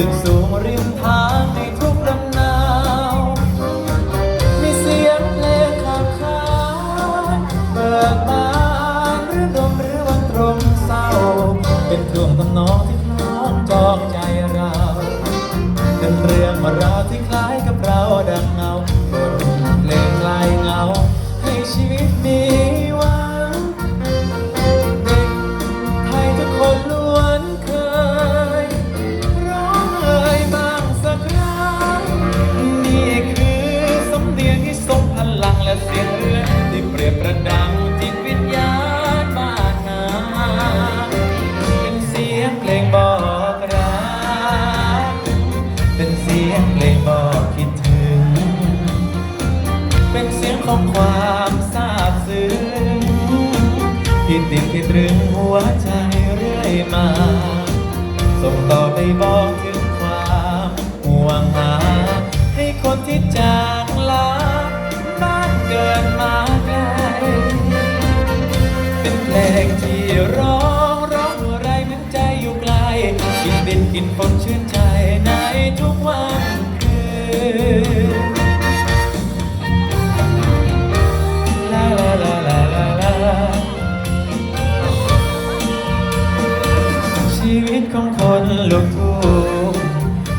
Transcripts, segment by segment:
ตึกสูงริมทางในทุกลำนาวมีเสียงเลขับานเบิกบานหรือดมหรือวันตรงเศร้า เป็นท่วงทำนองที่คล้องจองใจ และเสียงเรือที่เปรียบประดังจิตวิญญาณบ้านนาเป็นเสียงเพลงบอกรักเป็นเสียงเพลงบอกคิดถึง เป็นเสียงของความซาบซึ้งที่ติดที่ตรึงหัวใจเรื่อยมา ส่งต่อไปบอกถึงความห่วงหา ให้คนที่จากลา กินดินชื่นใจในทุกวันคืนลาลาลาลาลาลาชีวิตของคนลูกทุ่ง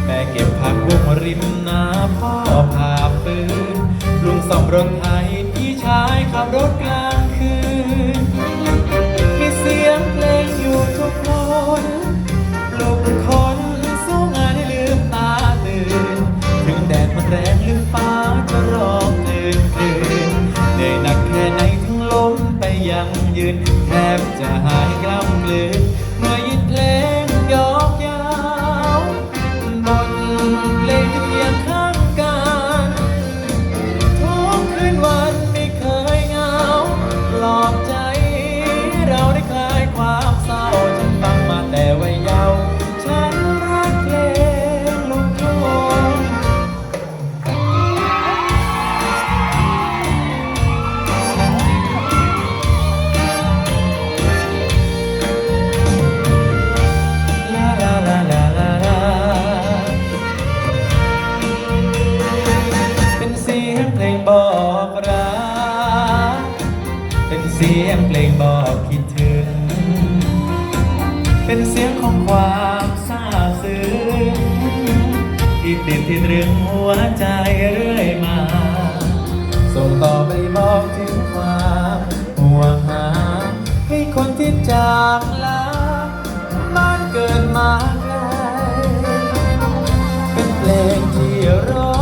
แม่เก็บผักบุ้งริมนาพ่อพาปืนลุงซ่อมรถไถพี่ชายขับรถไกล บจะหายกล้ำกลื เพลงบอกรัก เป็นเสียงเพลงบอกคิดถึง เป็นเสียงของความซาบซึ้งที่ติดที่ตรึงหัวใจเรื่อยมา ส่งต่อไปบอกถึงความห่วงหา ให้คนที่จากลาบ้านเกิดมาไกลเป็นเพลงที่ร้อง